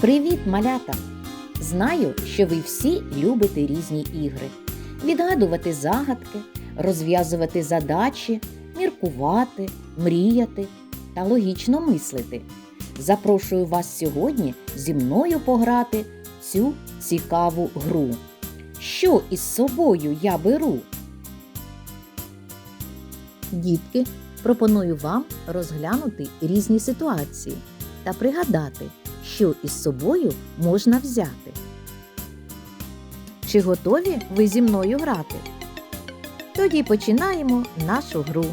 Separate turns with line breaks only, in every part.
Привіт, малята! Знаю, що ви всі любите різні ігри. Відгадувати загадки, розв'язувати задачі, міркувати, мріяти та логічно мислити. Запрошую вас сьогодні зі мною пограти цю цікаву гру. Що із собою я беру? Дітки, пропоную вам розглянути різні ситуації та пригадати, що із собою можна взяти. Чи готові ви зі мною грати? Тоді починаємо нашу гру.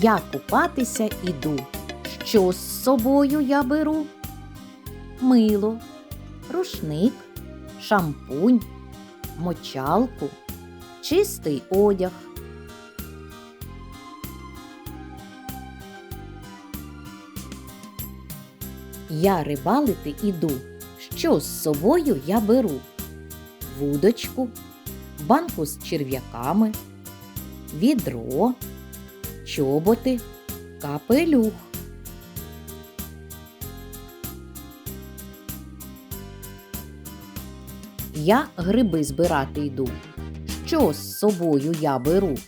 Я купатися іду. Що з собою я беру? Мило, рушник, шампунь, мочалку, чистий одяг. Я рибалити іду. Що з собою я беру? Вудочку, банку з черв'яками, відро, чоботи, капелюх. Я гриби збирати йду. Що з собою я беру?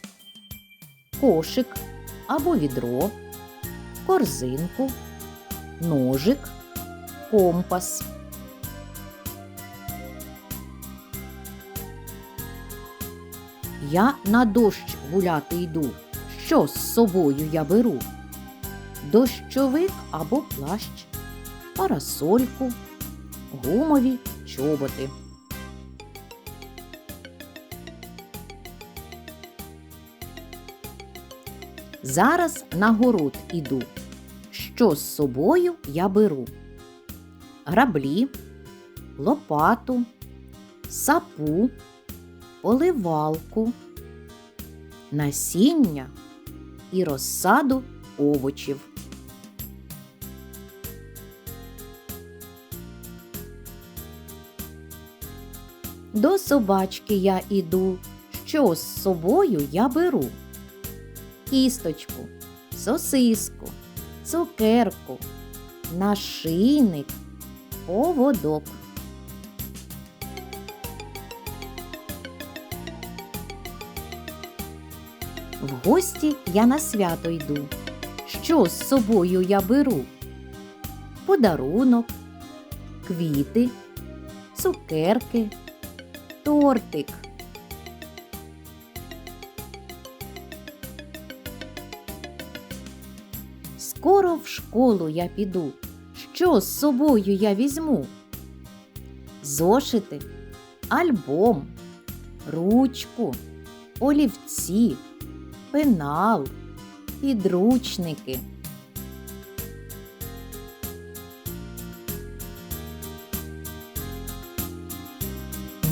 Кошик або відро, корзинку, ножик, компас. Я на дощ гуляти йду. Що з собою я беру? Дощовик або плащ, парасольку, гумові чоботи. Зараз на город іду. Що з собою я беру? Граблі, лопату, сапу, поливалку, насіння і розсаду овочів. До собачки я іду. Що з собою я беру? Кісточку, сосиску, цукерку, нашийник, поводок. В гості я на свято йду. Що з собою я беру? Подарунок, квіти, цукерки, тортик. Скоро в школу я піду. Що з собою я візьму? Зошити, альбом, ручку, олівці, пенал, підручники.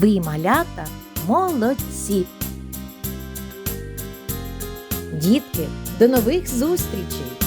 Ви, малята, молодці! Дітки, до нових зустрічей!